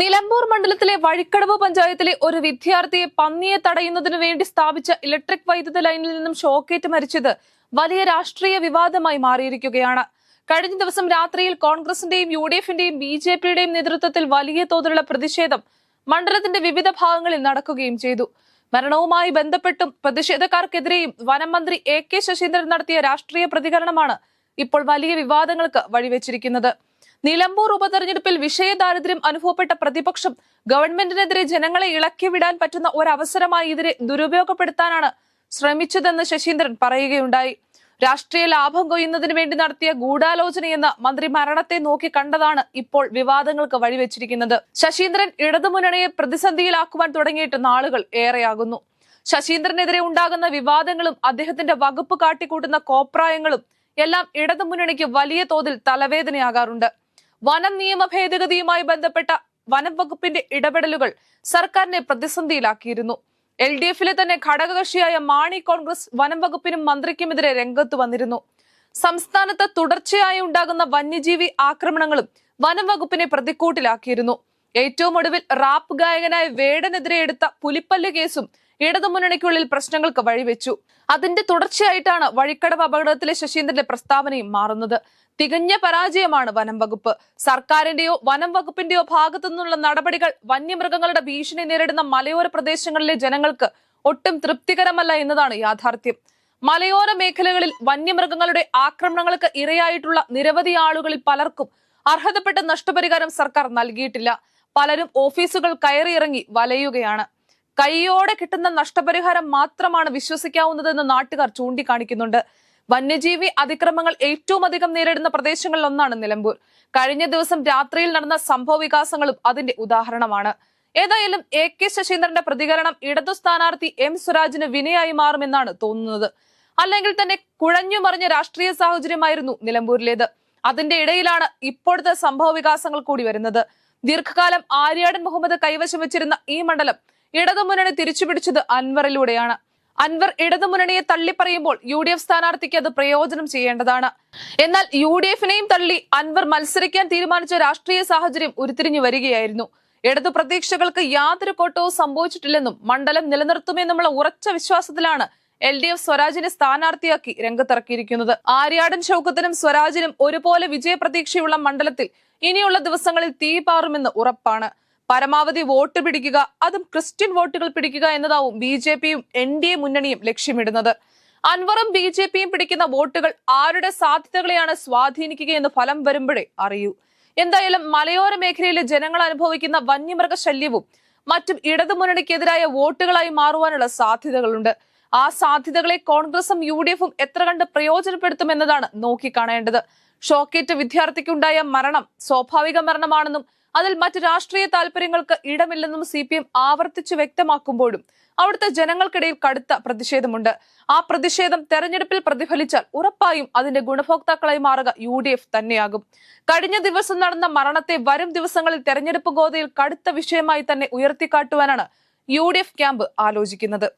നിലമ്പൂർ മണ്ഡലത്തിലെ വഴിക്കടവ് പഞ്ചായത്തിലെ ഒരു വിദ്യാർത്ഥിയെ പന്നിയെ തടയുന്നതിനു വേണ്ടി സ്ഥാപിച്ച ഇലക്ട്രിക് വൈദ്യുത ലൈനിൽ നിന്നും ഷോക്കേറ്റ് മരിച്ചത് വലിയ രാഷ്ട്രീയ വിവാദമായി മാറിയിരിക്കുകയാണ്. കഴിഞ്ഞ ദിവസം രാത്രിയിൽ കോൺഗ്രസിന്റെയും യു ഡി എഫിന്റെയും ബി ജെ പിയുടെയും നേതൃത്വത്തിൽ വലിയ തോതിലുള്ള പ്രതിഷേധം മണ്ഡലത്തിന്റെ വിവിധ ഭാഗങ്ങളിൽ നടക്കുകയും ചെയ്തു. മരണവുമായി ബന്ധപ്പെട്ടും പ്രതിഷേധക്കാർക്കെതിരെയും വനം മന്ത്രി എ കെ ശശീന്ദ്രൻ നടത്തിയ രാഷ്ട്രീയ പ്രതികരണമാണ് ഇപ്പോൾ വലിയ വിവാദങ്ങൾക്ക് വഴിവെച്ചിരിക്കുന്നത്. നിലമ്പൂർ ഉപതെരഞ്ഞെടുപ്പിൽ വിഷയദാരിദ്ര്യം അനുഭവപ്പെട്ട പ്രതിപക്ഷം ഗവൺമെന്റിനെതിരെ ജനങ്ങളെ ഇളക്കിവിടാൻ പറ്റുന്ന ഒരവസരമായി ഇതിനെ ദുരുപയോഗപ്പെടുത്താനാണ് ശ്രമിച്ചതെന്ന് ശശീന്ദ്രൻ പറയുകയുണ്ടായി. രാഷ്ട്രീയ ലാഭം കൊയ്യുന്നതിന് വേണ്ടി നടത്തിയ ഗൂഢാലോചനയെന്ന് മന്ത്രി മരണത്തെ നോക്കി കണ്ടതാണ് ഇപ്പോൾ വിവാദങ്ങൾക്ക് വഴിവെച്ചിരിക്കുന്നത്. ശശീന്ദ്രൻ ഇടതുമുന്നണിയെ പ്രതിസന്ധിയിലാക്കുവാൻ തുടങ്ങിയിട്ട് നാളുകൾ ഏറെയാകുന്നു. ശശീന്ദ്രനെതിരെ ഉണ്ടാകുന്ന വിവാദങ്ങളും അദ്ദേഹത്തിന്റെ വകുപ്പ് കാട്ടിക്കൂട്ടുന്ന കോപ്രായങ്ങളും എല്ലാം ഇടതുമുന്നണിക്ക് വലിയ തോതിൽ തലവേദനയാകാറുണ്ട്. വനം നിയമ ഭേദഗതിയുമായി ബന്ധപ്പെട്ട വനം വകുപ്പിന്റെ ഇടപെടലുകൾ സർക്കാരിനെ പ്രതിസന്ധിയിലാക്കിയിരുന്നു. എൽ ഡി എഫിലെ തന്നെ ഘടകകക്ഷിയായ മാണി കോൺഗ്രസ് വനം വകുപ്പിനും മന്ത്രിക്കുമെതിരെ രംഗത്ത് വന്നിരുന്നു. സംസ്ഥാനത്ത് തുടർച്ചയായി ഉണ്ടാകുന്ന വന്യജീവി ആക്രമണങ്ങളും വനം വകുപ്പിനെ പ്രതിക്കൂട്ടിലാക്കിയിരുന്നു. ഏറ്റവും ഒടുവിൽ റാപ്പ് ഗായകനായ വേടനെതിരെ എടുത്ത പുലിപ്പല്ല് കേസും ഇടതുമുന്നണിക്കുള്ളിൽ പ്രശ്നങ്ങൾക്ക് വഴിവെച്ചു. അതിന്റെ തുടർച്ചയായിട്ടാണ് വഴിക്കടവ് അപകടത്തിലെ ശശീന്ദ്രന്റെ പ്രസ്താവനയും മാറുന്നത്. തികഞ്ഞ പരാജയമാണ് വനം വകുപ്പ്. സർക്കാരിന്റെയോ വനം വകുപ്പിന്റെയോ ഭാഗത്തു നിന്നുള്ള നടപടികൾ വന്യമൃഗങ്ങളുടെ ഭീഷണി നേരിടുന്ന മലയോര പ്രദേശങ്ങളിലെ ജനങ്ങൾക്ക് ഒട്ടും തൃപ്തികരമല്ല എന്നതാണ് യാഥാർത്ഥ്യം. മലയോര മേഖലകളിൽ വന്യമൃഗങ്ങളുടെ ആക്രമണങ്ങൾക്ക് ഇരയായിട്ടുള്ള നിരവധി ആളുകളിൽ പലർക്കും അർഹതപ്പെട്ട നഷ്ടപരിഹാരം സർക്കാർ നൽകിയിട്ടില്ല. പലരും ഓഫീസുകൾ കയറിയിറങ്ങി വലയുകയാണ്. കൈയോടെ കിട്ടുന്ന നഷ്ടപരിഹാരം മാത്രമാണ് വിശ്വസിക്കാവുന്നതെന്ന് നാട്ടുകാർ ചൂണ്ടിക്കാണിക്കുന്നുണ്ട്. വന്യജീവി അതിക്രമങ്ങൾ ഏറ്റവും അധികം നേരിടുന്ന പ്രദേശങ്ങളിൽ ഒന്നാണ് നിലമ്പൂർ. കഴിഞ്ഞ ദിവസം രാത്രിയിൽ നടന്ന സംഭവ വികാസങ്ങളും അതിന്റെ ഉദാഹരണമാണ്. ഏതായാലും എ കെ ശശീന്ദ്രന്റെ പ്രതികരണം ഇടതു സ്ഥാനാർത്ഥി എം സ്വരാജിന് വിനയായി മാറുമെന്നാണ് തോന്നുന്നത്. അല്ലെങ്കിൽ തന്നെ കുഴഞ്ഞു മറിഞ്ഞ രാഷ്ട്രീയ സാഹചര്യമായിരുന്നു നിലമ്പൂരിലേത്. അതിന്റെ ഇടയിലാണ് ഇപ്പോഴത്തെ സംഭവ വികാസങ്ങൾ കൂടി വരുന്നത്. ദീർഘകാലം ആര്യാടൻ മുഹമ്മദ് കൈവശം വെച്ചിരുന്ന ഈ മണ്ഡലം ഇടതുമുന്നണി തിരിച്ചുപിടിച്ചത് അൻവറിലൂടെയാണ്. അൻവർ ഇടതുമുന്നണിയെ തള്ളിപ്പറയുമ്പോൾ യു ഡി എഫ് സ്ഥാനാർത്ഥിക്ക് അത് പ്രയോജനം ചെയ്യേണ്ടതാണ്. എന്നാൽ യു ഡി എഫിനെയും തള്ളി അൻവർ മത്സരിക്കാൻ തീരുമാനിച്ച രാഷ്ട്രീയ സാഹചര്യം ഉരുത്തിരിഞ്ഞു വരികയായിരുന്നു. ഇടതു പ്രതീക്ഷകൾക്ക് യാതൊരു കോട്ടവും സംഭവിച്ചിട്ടില്ലെന്നും മണ്ഡലം നിലനിർത്തുമെന്നുമുള്ള ഉറച്ച വിശ്വാസത്തിലാണ് എൽ ഡി എഫ് സ്വരാജിനെ സ്ഥാനാർത്ഥിയാക്കി രംഗത്തിറക്കിയിരിക്കുന്നത്. ആര്യാടൻ ചൌക്കത്തിനും സ്വരാജിനും ഒരുപോലെ വിജയപ്രതീക്ഷയുള്ള മണ്ഡലത്തിൽ ഇനിയുള്ള ദിവസങ്ങളിൽ തീ പാറുമെന്ന് ഉറപ്പാണ്. പരമാവധി വോട്ട് പിടിക്കുക അതും ക്രിസ്ത്യൻ വോട്ടുകൾ പിടിക്കുക എന്നതാവും ബി ജെ പിയും എൻ ഡി എ മുന്നണിയും ലക്ഷ്യമിടുന്നത്. അൻവറും ബി ജെ പിയും പിടിക്കുന്ന വോട്ടുകൾ ആരുടെ സാധ്യതകളെയാണ് സ്വാധീനിക്കുകയെന്ന് ഫലം വരുമ്പോഴേ അറിയൂ. എന്തായാലും മലയോര മേഖലയിലെ ജനങ്ങൾ അനുഭവിക്കുന്ന വന്യമൃഗ ശല്യവും മറ്റും ഇടതുമുന്നണിക്കെതിരായ വോട്ടുകളായി മാറുവാനുള്ള സാധ്യതകളുണ്ട്. ആ സാധ്യതകളെ കോൺഗ്രസും യു ഡി എഫും എത്ര കണ്ട് പ്രയോജനപ്പെടുത്തുമെന്നതാണ് നോക്കിക്കാണേണ്ടത്. ഷോക്കേറ്റ് വിദ്യാർത്ഥിക്കുണ്ടായ മരണം സ്വാഭാവിക മരണമാണെന്നും അതിൽ മറ്റ് രാഷ്ട്രീയ താല്പര്യങ്ങൾക്ക് ഇടമില്ലെന്നും സി പി എം ആവർത്തിച്ചു വ്യക്തമാക്കുമ്പോഴും അവിടുത്തെ ജനങ്ങൾക്കിടയിൽ കടുത്ത പ്രതിഷേധമുണ്ട്. ആ പ്രതിഷേധം തെരഞ്ഞെടുപ്പിൽ പ്രതിഫലിച്ചാൽ ഉറപ്പായും അതിന്റെ ഗുണഭോക്താക്കളായി മാറുക യു ഡി എഫ് തന്നെയാകും. കഴിഞ്ഞ ദിവസം നടന്ന മരണത്തെ വരും ദിവസങ്ങളിൽ തെരഞ്ഞെടുപ്പ് ഗോതയിൽ കടുത്ത വിഷയമായി തന്നെ ഉയർത്തിക്കാട്ടുവാനാണ് യു ഡി എഫ് ക്യാമ്പ് ആലോചിക്കുന്നത്.